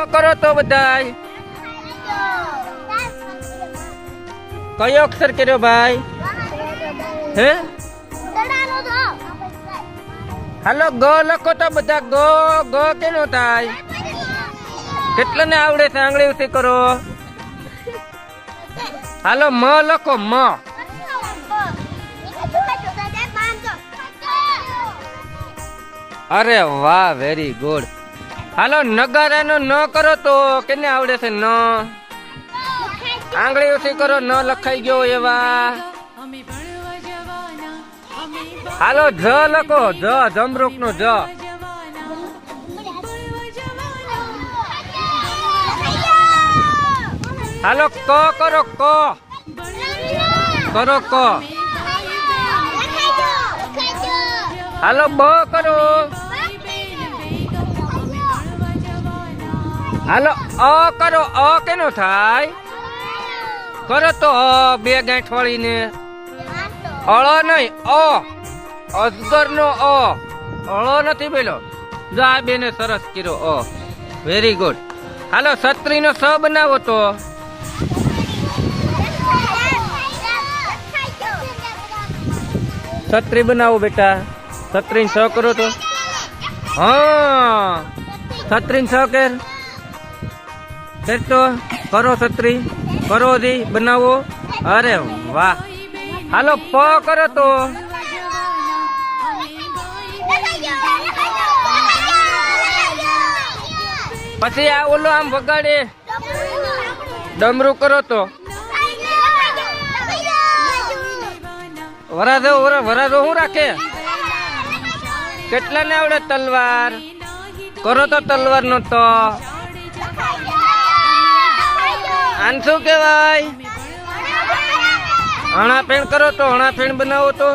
લખો કરો તો બધાય. કયો અક્ષર કર્યો ભાઈ? હે? હાલો, ગ લખો તો બધા. ગ ગ કેનો થાય? કેટલાને આવડે છે આંગળી ઉથી કરો? હાલો, મ લખો, મ. અરે વાહ વેરી ગુડ હાલો નગારાનો ન કરો તો કેને આવડે છે ન? આંગળી ઉથી કરો ન લખાઈ ગયો એવા. હાલો જ લખો જ જમરૂક નો જ. હાલો ક કરો ક. કરો ક. હાલો બ કરો. હાલો, અ કરો, અ કેનો થાય? કરો તો અ, બે ગાંઠ વળીને અળો નહીં, અ. અજગર નો અ. અળ નથી બોલો જો બેને સરસ કર્યો, અ. વેરી ગુડ હાલો છત્રી નો સ બનાવો તો. છત્રી બનાવો બેટા. છત્રી સ કરો તો. હા. છત્રી સ કેર. તો કરો છત્રી કરો દી બનાવો. અરે વાહ. હાલો, પ કરો તો. પછી આ ઓલો આમ વગાડે. ડમરું કરો તો. વરાજો, વરા- વરાજો શું રાખે? કેટલા ને આવડે તલવાર? કરો તો તલવાર નો તો. આન શું કહેવાય? અણા ફેણ કરો તો અણા ફેણ બનાવો તો.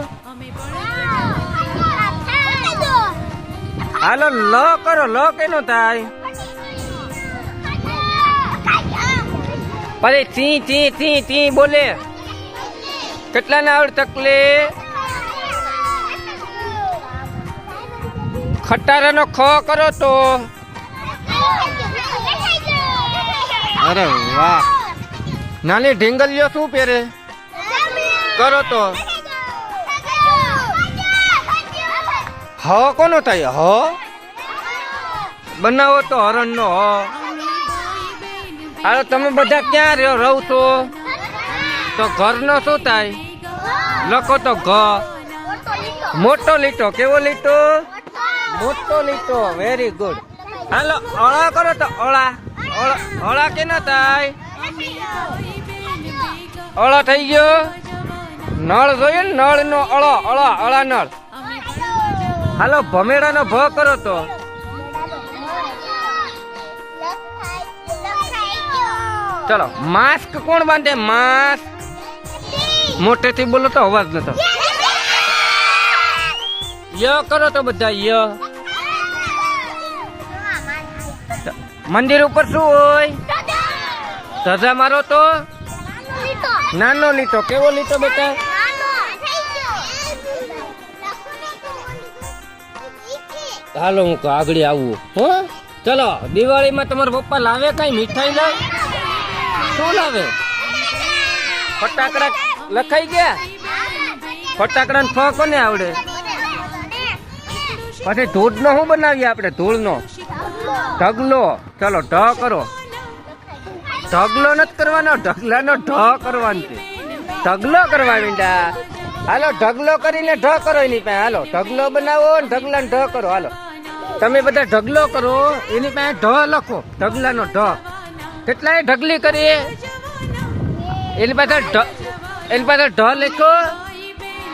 હાલો, લ કરો, લ કેનો થાય. પછી ચી ચી ચી ચી બોલે. કેટલા ને આવડ તકલે? ખટારાનો ખ કરો તો. અરે વાહ. નાની ઢીંગલીઓ શું પહેરે? કરો તો. હ કોનો થાય? હ બનાવો તો હરણ નો હ હાલો, તમે બધા ક્યાં રહ્યો રહો છો? તો ઘરનો શું થાય? લખો તો ઘ. મોટો લીટો. કેવો લીટો? મોટો લીટો. વેરી ગુડ હાલો અળા કરો તો અળા અળા અળા કે ના થાય? અળા થઈ ગયો. નળ જોઈએ ને નળ નો અળો, અળા અળા નળ. હાલો, ભમેડાનો ભ કરો તો. ચલો, માસ્ક કોણ બાંધે? માસ્ક. મોટેથી બોલો તો અવાજ નતો ય કરો તો બધા ય. મંદિર ઉપર શું હોય? ધજા મારો તો. નાનો લીટો, કેવો લીટો બેટા હાલો, હું આગળ આવું. હો? ચલો, દિવાળીમાં તમારા પપ્પા લાવે કઈ? મીઠાઈ લાવ? શું લાવે? ફટાકડા લખાઈ ગયા? ફટાકડા ફ કોને આવડે? પછી ધૂળ નો શું બનાવીએ આપણે? ધૂળ નો ઢગલો. ચલો, ઢ કરો. ઢગલો નથી કરવાનો, ઢગલાનો ઢ કરવાનો છે. ઢગલો કરવા મીંડા. હાલો, ઢગલો કરીને ઢ કરો એની પાસે. હાલો, ઢગલો બનાવો ને ઢગલા ઢ કરો. હાલો. તમે બધા ઢગલો કરો, એની પાસે ઢ લખો. ઢગલાનો ઢ. કેટલાય ઢગલી કરીએ? એની પાસે ઢ, એની પાસે ઢ લખો.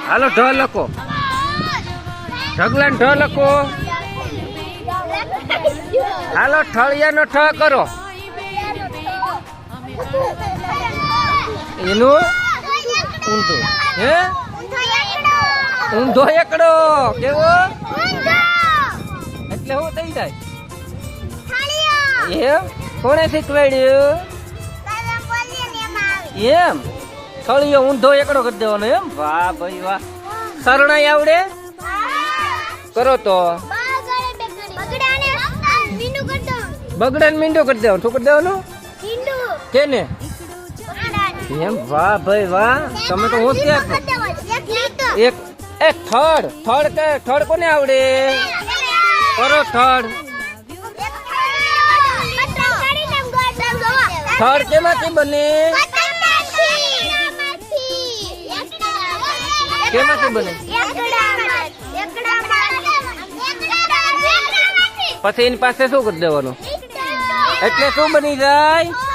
હાલો, ઢ લખો. ઢગલા ઢ લખો. હાલો, ઠળિયાનો ઠ કરો. એનું? ઊંધો. હે? ઊંધો એકડો. કેવો? એટલે હું થઈ જાય. એમ? કોણે શીખવાડ્યું એમ? થળિયો ઊંધો એકડો કરી દેવાનો એમ? વાહ ભાઈ વાહ. શરણાઈ આવડે? કરો તો. બગડા ને મીંડો કરી દેવાનું. શું કરી દેવાનું? કેને? એમ, વાહ ભાઈ, વાહ. તમે તો હું છો એક એક થડ થડ કે થડ કોને આવડે? કરો થડ થડ કેમાંથી બને? કેમાંથી બને? પછી એની પાસે શું કરી દેવાનું? એટલે શું બની જાય?